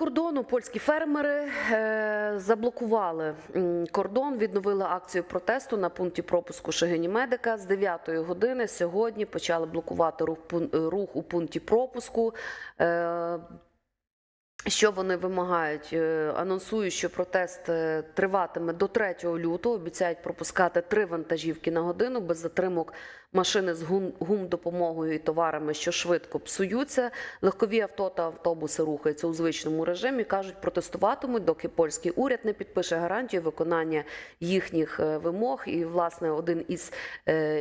кордону польські фермери е, заблокували кордон, відновили акцію протесту на пункті пропуску Шегині Медика. З 9 години сьогодні почали блокувати рух, у пункті пропуску. Що вони вимагають? Е, Анонсують, що протест е, триватиме до 3 лютого. Обіцяють пропускати три вантажівки на годину без затримок машини з гум- гумдопомогою і товарами, що швидко псуються. Легкові авто та автобуси рухаються у звичному режимі. кажуть, протестуватимуть, доки польський уряд не підпише гарантію виконання їхніх е, вимог. І власне один із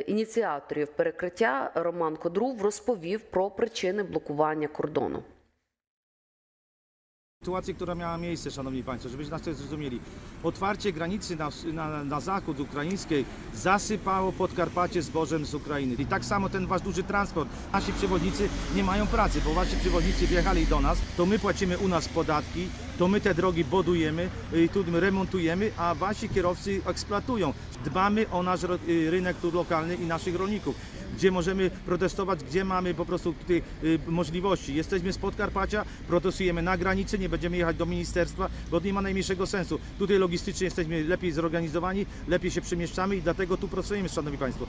ініціаторів перекриття Роман Кодрув розповів про причини блокування кордону. Sytuację, która miała miejsce, Szanowni Państwo, żebyście nas to zrozumieli. Otwarcie granicy na, na, na zachód ukraińskiej zasypało Podkarpacie zbożem z Ukrainy. I tak samo ten wasz duży transport. Nasi przewodnicy nie mają pracy, bo wasi przewodnicy wjechali do nas, to my płacimy u nas podatki, to my te drogi budujemy, tu remontujemy, a wasi kierowcy eksploatują. Dbamy o nasz y, rynek tu lokalny i naszych rolników gdzie możemy protestować, gdzie mamy po prostu tych y, możliwości. Jesteśmy z Podkarpacia, protestujemy na granicy, nie będziemy jechać do ministerstwa, bo nie ma najmniejszego sensu. Tutaj logistycznie jesteśmy lepiej zorganizowani, lepiej się przemieszczamy i dlatego tu pracujemy, Szanowni Państwo.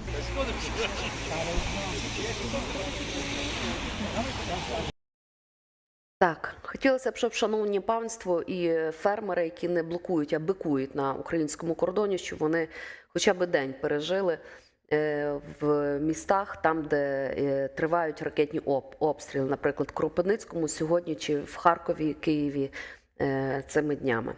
Так, хотілося б, щоб шановні панство і фермери, які не блокують, а бикують на українському кордоні, щоб вони хоча б день пережили е, В містах, там, де е, тривають ракетні об- обстріли, наприклад, в Кропивницькому сьогодні чи в Харкові, Києві е, цими днями.